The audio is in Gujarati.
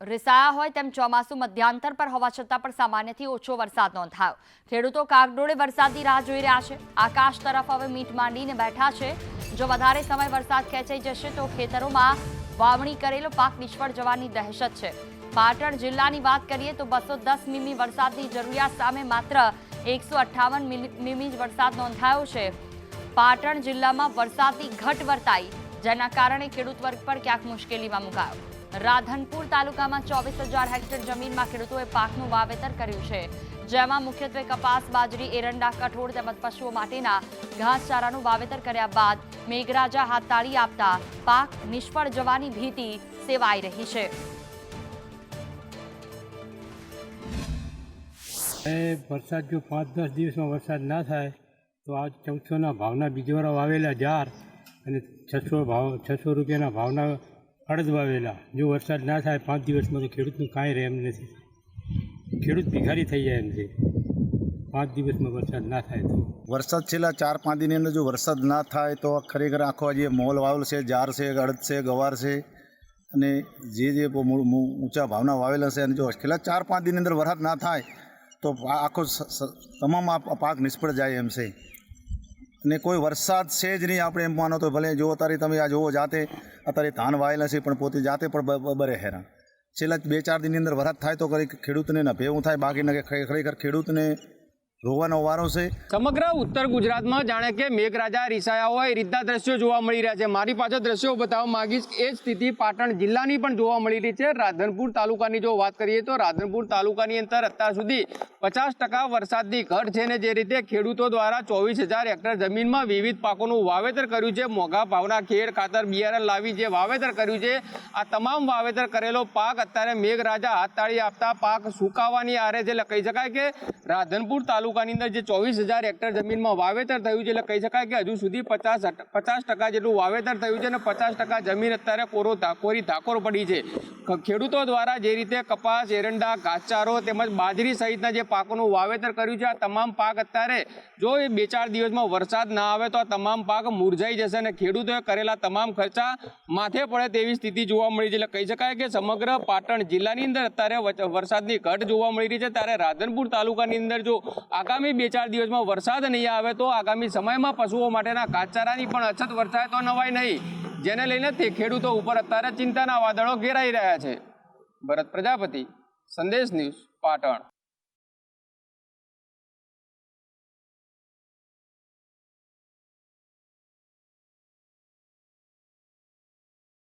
રિસાયા હોય તેમ ચોમાસું મધ્યાંતર પર હોવા છતાં પણ સામાન્યથી ઓછો વરસાદ નોંધાયો. ખેડૂતો કાગડોળે વરસાદની રાહ જોઈ રહ્યા છે. આકાશ તરફ હવે મીટ માંડીને બેઠા છે. જો વધારે સમય વરસાદ ખેંચાઈ જશે તો ખેતરોમાં વાવણી કરેલો પાક નિષ્ફળ જવાની દહેશત છે. પાટણ જિલ્લાની વાત કરીએ તો બસો દસ મીમી વરસાદની જરૂરિયાત સામે માત્ર એકસો અઠ્ઠાવન મીમી વરસાદ નોંધાયો છે. પાટણ જિલ્લામાં વરસાદની ઘટ વર્તાઈ. જેના કારણે ખેડૂત વર્ગ પર ક્યાંક મુશ્કેલીમાં મુકાયો. રાધનપુર તાલુકામાં ચોવીસ હજાર હેક્ટર જમીનમાં ખેડૂતોએ પાકનું વાવેતર કર્યું છે, જેમાં મુખ્યત્વે કપાસ, બાજરી, એરંડા, કઠોળ તેમજ પશુઓ માટેના ઘાસચારાનું વાવેતર કર્યા બાદ મેઘરાજા હાથતાળી આપતા પાક નિષ્ફળ જવાની ભીતિ સેવાઈ રહી છે. વરસાદ જો પાંચ દસ દિવસમાં વરસાદ ના થાય, તો આ ચૌદસોના ભાવના બીજવારા વાવેલા જાર અને છસો ભાવ, છસો રૂપિયાના ભાવના અડદ વાવેલા. જો વરસાદ ના થાય, પાંચ દિવસમાં તો ખેડૂતનું કાંઈ રહે એમ નથી. ખેડૂત ભિખારી થઈ જાય એમ છે. પાંચ દિવસમાં વરસાદ ના થાય તો. વરસાદ છેલ્લા ચાર, પાંચ દિનની અંદર જો વરસાદ ના થાય તો ખરેખર આખો જે મોલ વાવેલ છે, જાર છે, અડદ છે, ગવાર છે, અને જે જે ઊંચા ભાવના વાવેલા છે, અને જો છેલ્લા ચાર, પાંચ દિનની અંદર વરસાદ ના થાય, તો આખો તમામ આ પાક નિષ્ફળ જાય એમ છે. અને કોઈ વરસાદ છે જ નહીં આપણે એમ માનો તો ભલે જો અત્યારે તમે આ જુઓ જાતે, અત્યારે ધાન વાયેલા છે પણ પોતે જાતે પણ બ- બ- બરે હેરાન. છેલ્લા બે ચાર દિનની અંદર વરસાદ થાય તો કરી ખેડૂતને નફે ભેવું થાય, બાકી ન કે ખરેખર ખેડૂતને રોવાનો વારો છે. સમગ્ર ઉત્તર ગુજરાતમાં જાણે કે મેઘરાજા રીસાયા હોય એ રીતના દ્રશ્યો જોવા મળી રહ્યા છે. મારી પાછળ દ્રશ્યો બતાવવા માંગીશ એ સ્થિતિ પાટણ જિલ્લાની પણ જોવા મળી રહી છે. રાધનપુર તાલુકાની જો વાત કરીએ તો રાધનપુર તાલુકાની અંદર અત્યાર સુધી પચાસ ટકા વરસાદની ઘટ છે ને જે રીતે ખેડૂતો દ્વારા ચોવીસ હજાર હેક્ટર જમીનમાં વિવિધ પાકોનું વાવેતર કર્યું છે. મોંઘા ભાવના ખેડ ખાતર બિયારણ લાવી જે વાવેતર કર્યું છે. આ તમામ વાવેતર કરેલો પાક અત્યારે મેઘરાજા હાથતાળી આપતા પાક સુકાવાની આરે છે. એટલે કહી શકાય કે રાધનપુર તાલુકાની અંદર જે ચોવીસ હજાર હેક્ટર જમીનમાં વાવેતર થયું છે, એટલે કહી શકાય કે હજુ સુધી પચાસ પચાસ ટકા જેટલું વાવેતર થયું છે અને પચાસ ટકા જમીન અત્યારે કોરો કોરી ધાકોર પડી છે. ખેડૂતો દ્વારા જે રીતે કપાસ, એરંડા ઘાસચારો તેમજ બાજરી સહિતના જે પાકોનું વાવેતર કર્યું છે, આ તમામ પાક અત્યારે જો એ બે ચાર દિવસમાં વરસાદ ના આવે તો આ તમામ પાક મુરઝાઈ જશે અને ખેડૂતોએ કરેલા તમામ ખર્ચા માથે પડે તેવી સ્થિતિ જોવા મળી છે. એટલે કહી શકાય કે સમગ્ર પાટણ જિલ્લાની અંદર અત્યારે વરસાદની ઘટ જોવા મળી રહી છે. ત્યારે રાધનપુર તાલુકાની અંદર જો આગામી બે ચાર દિવસમાં વરસાદ નહીં આવે તો આગામી સમયમાં પશુઓ માટેના ઘાસચારાની પણ અછત વર્તાય તો નવાય નહીં. જેને લઈને તે ખેડૂતો ઉપર અત્યારે ચિંતાના વાદળો ઘેરાઈ રહ્યા છે. ભરત પ્રજાપતિ, સંદેશ ન્યૂઝ પાટણ.